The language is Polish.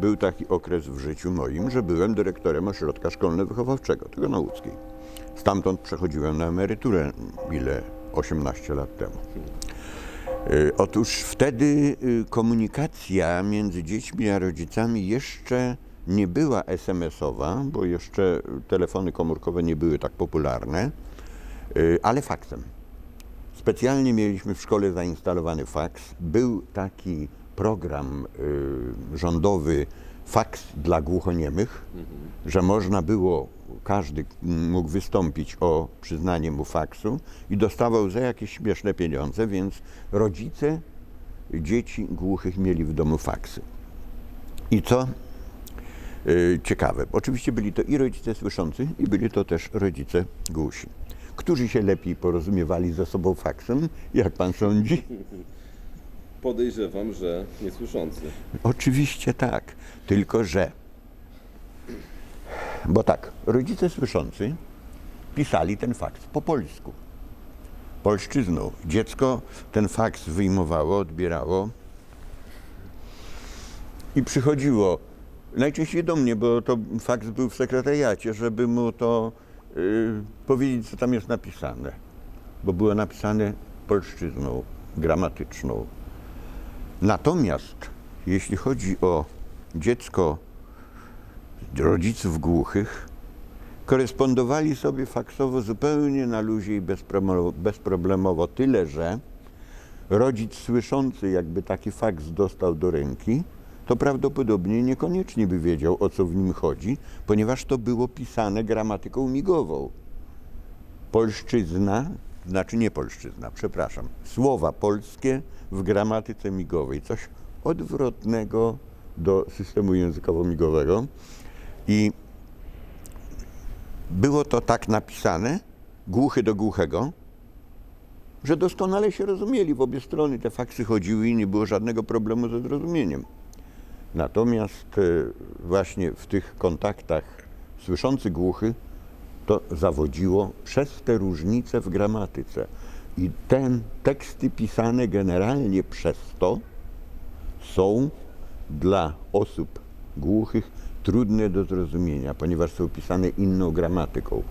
był taki okres w życiu moim, że byłem dyrektorem ośrodka szkolno-wychowawczego, tego na łódzkiej. Stamtąd przechodziłem na emeryturę, ile? 18 lat temu. Y, Otóż wtedy y, komunikacja między dziećmi a rodzicami jeszcze nie była SMS-owa, bo jeszcze telefony komórkowe nie były tak popularne, y, ale faksem. Specjalnie mieliśmy w szkole zainstalowany faks. Był taki program y, rządowy faks dla głuchoniemych, że można było, każdy mógł wystąpić o przyznanie mu faksu i dostawał za jakieś śmieszne pieniądze, więc rodzice dzieci głuchych mieli w domu faksy. I co y, ciekawe, oczywiście byli to i rodzice słyszący, i byli to też rodzice głusi. Którzy się lepiej porozumiewali ze sobą faksem, jak pan sądzi? Podejrzewam, że niesłyszący. Oczywiście tak, tylko że. Bo tak, rodzice słyszący pisali ten faks po polsku, polszczyzną. Dziecko ten faks wyjmowało, odbierało i przychodziło najczęściej do mnie, bo to faks był w sekretariacie, żeby mu to y, powiedzieć, co tam jest napisane. Bo było napisane polszczyzną, gramatyczną. Natomiast jeśli chodzi o dziecko rodziców głuchych, korespondowali sobie faksowo zupełnie na luzie i bezproblemowo, tyle że rodzic słyszący, jakby taki faks dostał do ręki, to prawdopodobnie niekoniecznie by wiedział, o co w nim chodzi, ponieważ to było pisane gramatyką migową. Polszczyzna, znaczy nie polszczyzna, przepraszam, słowa polskie w gramatyce migowej, coś odwrotnego do systemu językowo-migowego. I było to tak napisane, głuchy do głuchego, że doskonale się rozumieli w obie strony. Te faksy chodziły i nie było żadnego problemu ze zrozumieniem. Natomiast e, właśnie w tych kontaktach słyszący głuchy to zawodziło przez te różnice w gramatyce. I te teksty pisane generalnie przez to są dla osób głuchych trudne do zrozumienia, ponieważ są pisane inną gramatyką.